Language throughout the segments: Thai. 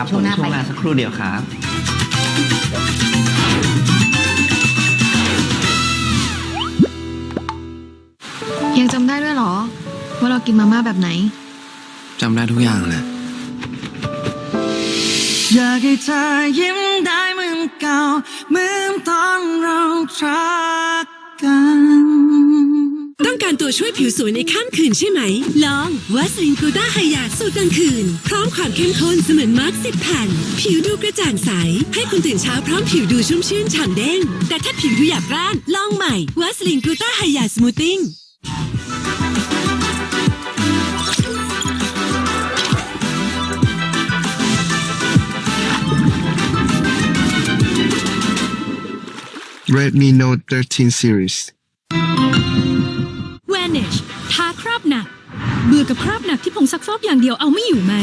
ครับช่วงหน้าช่วไปงหน้าสักครู่เดียวครับยังจำได้ด้วยเหรอ ว่าเรากินมาม่าแบบไหนจำได้ทุกอย่างแหละอยากให้เธอยิ้มได้เหมือนเก่าเหมือนตอนเรารักกัน ตัวช่วยผิวสวยในข้ามคืนใช่ไหม ลองวัสลินกูต้าไฮยาสูตรกลางคืน พร้อมความเข้มข้นเสมือนมาร์กสิบแผ่น ผิวดูกระจ่างใส ให้คุณตื่นเช้าพร้อมผิวดูชุ่มชื่นฉ่ำเด้ง แต่ถ้าผิวดูหยาบกร้าน ลองใหม่วัสลินกูต้าไฮยาสมูทติ้ง Redmi Note 13 series. Vanish ทาคราบหนัก เบื่อกับคราบหนักที่ผงซักฟอกอย่างเดียวเอาไม่อยู่ไหม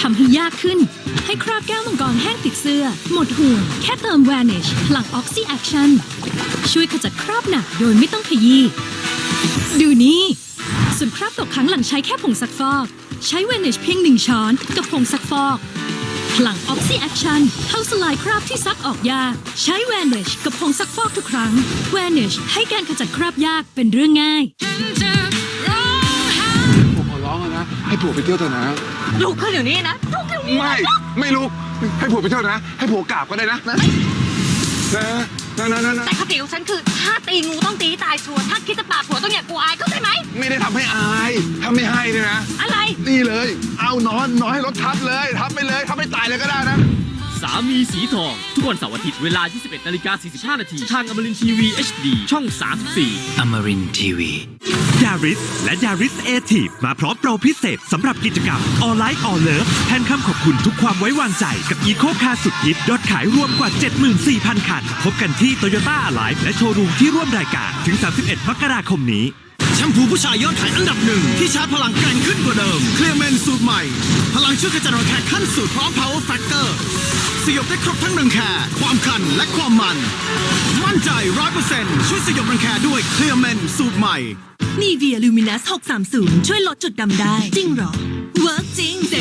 ทำให้ยากขึ้น ให้คราบแก้วมังกรแห้งติดเสื้อ หมดห่วง แค่เติม Vanish พลัง Oxy Action ช่วยขจัดคราบหนักโดยไม่ต้องขยี้ ดูนี่ ส่วนคราบตกค้างหลังใช้แค่ผงซักฟอก ใช้ Vanish เพียงหนึ่งช้อน กับผงซักฟอก พลัง Oxy Action เข้าสลายคราบที่ซักออกยากใช้ Vanish กับผงซักฟอกทุกครั้ง Vanish ให้การขจัดคราบยากเป็นเรื่องง่าย ผมขอร้องอะนะ ให้ผัวไปเที่ยวเถอะนะ ลูกขึ้นเดี๋ยวนี้นะลูกเดี๋ยวนี้ไม่ ไม่รู้ ให้ผัวไปเที่ยวนะ ให้ผัวกราบก็ได้นะนะนะนะนะนะแต่คติของฉันคือ ถ้าตีงูต้องตีให้ตายชัวร์ถ้าคิดจะปราบผัวต้องอย่ากลัวอายเข้าใจ ไหมไม่ได้ทำให้อายถ้าไม่ให้เนี่ยนะ อะไร นี่เลย เอานอนนอนให้รถทับเลยทับไปเลยทับไม่ตายเลยก็ได้นะ สามีสีทอง ทุกวันเสาร์อาทิตย์เวลา 21นาฬิกา45 นาที ทางอมรินทีวี HD ช่อง 34อมรินทีวี ยาริสและยาริสเอทีฟมาพร้อมโปรพิเศษสำหรับกิจกรรม All Like All Love แทนคำขอบคุณทุกความไว้วางใจกับอีโคคาสุดฮิตยอดขายรวมกว่า 74,000 คัน พบกันที่โตโยต้าไลฟ์และโชว์รูมที่ร่วมรายการ ถึง 31 มกราคมนี้ แชมพูผู้ชายยอดขายอันดับหนึ่งที่ชาร์จพลังแกร่งขึ้นกว่าเดิม เคลียร์เมนสูตรใหม่ พลังช่วยกระจัดรอยแคขั้นสูตรพร้อม power factor สยบได้ครบทั้งรังแคความคันและความมัน มั่นใจร้อยเปอร์เซ็นต์ช่วยสยบรังแคด้วยเคลียร์เมนสูตรใหม่นีเวียลูมินัส630 ช่วยลดจุดดำได้ จริงเหรอเวิร์ก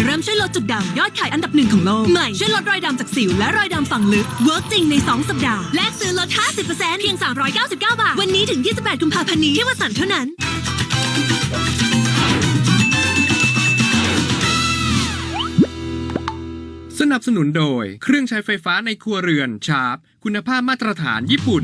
เซรั่มช่วยลดจุดดำยอดขายอันดับหนึ่งของโลก ใหม่ช่วยลดรอยดำจากสิวและรอยดำฝังลึกเวิร์กจริงใน 2 สัปดาห์ แลกซื้อลด 50%เพียง 399 บาท วันนี้ถึง 28 กุมภาพันธ์นี้ที่วสันต์เท่านั้นสนับสนุนโดยเครื่องใช้ไฟฟ้าในครัวเรือนชาร์ปคุณภาพมาตรฐานญี่ปุ่น